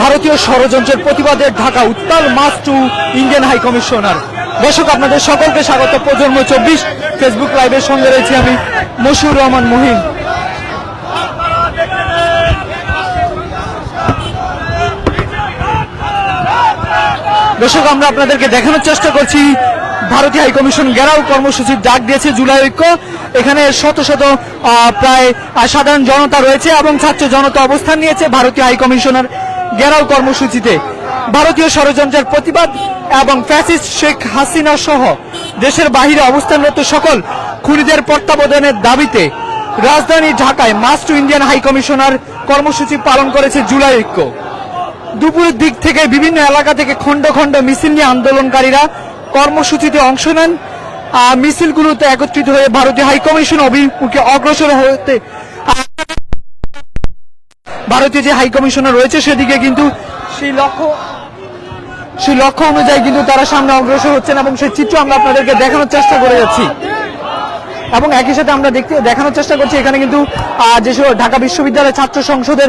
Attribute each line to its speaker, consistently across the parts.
Speaker 1: ভারতীয় ষড়যন্ত্রের প্রতিবাদে ঢাকা উত্তাল march to Indian high commissioner. দর্শক, আপনাদের সকলকে স্বাগত। প্রজন্ম চব্বিশ ফেসবুক লাইভের সঙ্গে রয়েছি আমি মশিউর রহমান মুহিম। দর্শক, আমরা আপনাদেরকে দেখানোর চেষ্টা করছি। ভারতীয় হাই কমিশন গেরাও কর্মসূচির ডাক দিয়েছে জুলাই ঐক্য। এখানে শত শত প্রায় সাধারণ জনতা রয়েছে এবং ছাত্র জনতা অবস্থান নিয়েছে। ভারতীয় হাই কমিশনার গেরাও কর্মসূচিতে ভারতীয় ষড়যন্ত্রের প্রতিবাদ এবং ফ্যাসিস্ট শেখ হাসিনা সহ দেশের বাহিরে অবস্থানরত সকল খুনিদের প্রত্যাবর্তনের দাবিতে রাজধানী ঢাকায় march to Indian high commissioner কর্মসূচি পালন করেছে জুলাই ঐক্য। দুপুরের দিক থেকে বিভিন্ন এলাকা থেকে খণ্ড খণ্ড মিছিল নিয়ে আন্দোলনকারীরা কর্মসূচিতে অংশ নেন। মিছিলগুলোতে একত্রিত হয়ে ভারতীয় হাইকমিশন অভিমুখে অগ্রসর হতে ভারতীয় যে হাই কমিশনার রয়েছে সেদিকে কিন্তু সেই লক্ষ্য সেই লক্ষ্য অনুযায়ী কিন্তু তারা সামনে অগ্রসর হচ্ছেন এবং সেই চিত্র আমরা আপনাদেরকে দেখানোর চেষ্টা করে যাচ্ছি। এবং একই সাথে আমরা দেখতে দেখানোর চেষ্টা করছি এখানে কিন্তু আহ, যে ঢাকা বিশ্ববিদ্যালয় ছাত্র সংসদের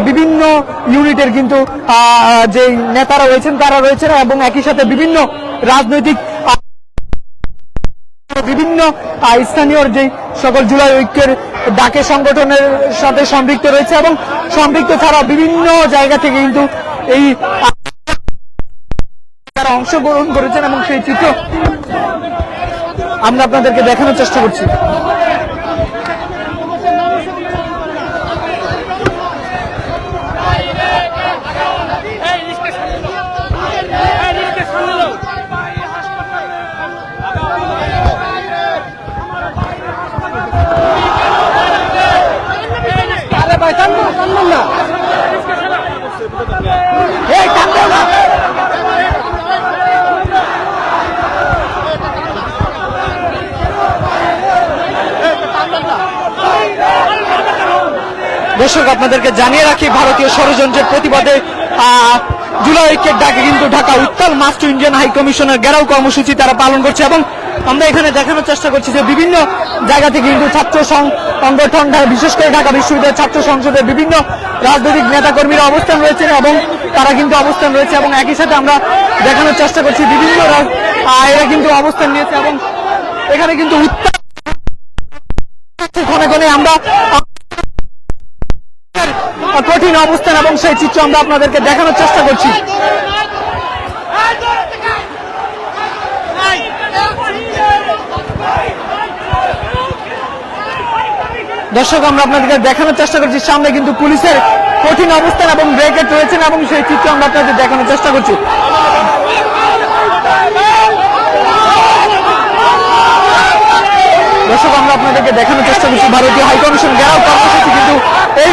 Speaker 1: বিভিন্ন ইউনিটের কিন্তু যে নেতারা রয়েছেন তারা রয়েছেন এবং একই সাথে বিভিন্ন রাজনৈতিক বিভিন্ন স্থানীয় যে সকল জুলাই ঐক্যের ডাকে সংগঠনের সাথে সম্পৃক্ত রয়েছে এবং সম্পৃক্ত ছাড়া বিভিন্ন জায়গা থেকে কিন্তু এই তারা অংশগ্রহণ করেছেন এবং সেই চিত্র আমরা আপনাদেরকে দেখানোর চেষ্টা করছি। দর্শক আপনাদেরকে জানিয়ে রাখি ভারতীয় ষড়যন্ত্রের প্রতিবাদে জুলাই ঐক্যের ডাকে কিন্তু ঢাকা উত্তাল মাস টু ইন্ডিয়ান হাই কমিশনের গেরাও কর্মসূচি তারা পালন করছে এবং আমরা এখানে দেখানোর চেষ্টা করছি যে বিভিন্ন জায়গা থেকে কিন্তু ছাত্র সংগঠন বিশেষ করে ঢাকা বিশ্ববিদ্যালয় ছাত্র সংসদের বিভিন্ন রাজনৈতিক নেতাকর্মীরা অবস্থান রয়েছেন এবং তারা কিন্তু অবস্থান রয়েছে এবং একই সাথে আমরা দেখানোর চেষ্টা করছি বিভিন্ন এরা কিন্তু অবস্থান নিয়েছে এবং এখানে কিন্তু উত্তাল ক্ষণে ক্ষণে আমরা কঠিন অবস্থান এবং সেই চিত্র আমরা আপনাদেরকে দেখানোর চেষ্টা করছি। দর্শক, আমরা আপনাদেরকে দেখানোর চেষ্টা করছি। সামনে কিন্তু পুলিশের কঠিন অবস্থান এবং ব্রেকেট রয়েছেন এবং সেই চিত্র আমরা আপনাদের দেখানোর চেষ্টা করছি। দর্শক, আমরা আপনাদেরকে দেখানোর চেষ্টা করছি। ভারতীয় হাইকমিশন গেরাও কর্মসূচি কিন্তু এই